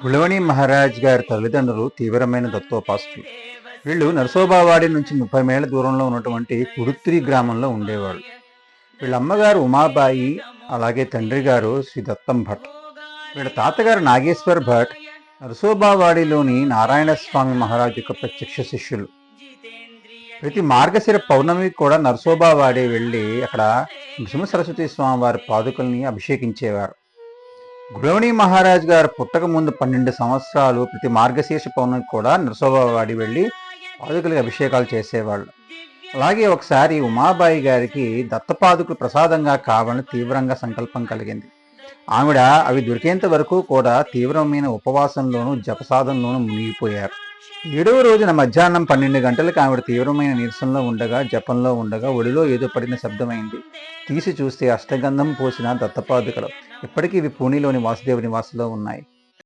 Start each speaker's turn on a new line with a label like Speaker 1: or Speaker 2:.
Speaker 1: కులవణి మహారాజ్ గారి తల్లిదండ్రులు తీవ్రమైన దత్తోపాసులు వీళ్ళు నరసోబావాడి నుంచి ముప్పై మైళ్ళ దూరంలో ఉన్నటువంటి కురుత్రి గ్రామంలో ఉండేవాళ్ళు. వీళ్ళ అమ్మగారు ఉమాబాయి అలాగే తండ్రి గారు శ్రీ దత్తం భట్. వీళ్ళ తాతగారు నాగేశ్వర్ భట్ నరసోబావాడిలోని నారాయణ స్వామి మహారాజ్ యొక్క ప్రత్యక్ష శిష్యులు. ప్రతి మార్గశిర పౌర్ణమికి కూడా నరసోబావాడి వెళ్ళి అక్కడ నృసింహ సరస్వతి స్వామి వారి పాదుకల్ని అభిషేకించేవారు. గుడవణి మహారాజ్ గారు పుట్టక ముందు పన్నెండు సంవత్సరాలు ప్రతి మార్గశీర్ష పౌర్ణమి కూడా నరసోబావాడి వెళ్ళి పాదుకలకి అభిషేకాలు చేసేవాళ్ళు. అలాగే ఒకసారి ఉమాబాయి గారికి దత్తపాదుకులు ప్రసాదంగా కావాలని తీవ్రంగా సంకల్పం కలిగింది. ఆవిడ అవి దొరికేంత వరకు కూడా తీవ్రమైన ఉపవాసంలోనూ జపసాధంలోనూ మునిగిపోయారు. ఏడవ రోజున మధ్యాహ్నం పన్నెండు గంటలకు ఆవిడ తీవ్రమైన నీరసంలో ఉండగా జపంలో ఉండగా ఒడిలో ఏదో పడిన శబ్దమైంది. తీసి చూస్తే అష్టగంధం పోసిన దత్తపాదుకలు. ఇప్పటికీ ఇవి పూణేలోని వాసుదేవ నివాసులో ఉన్నాయి.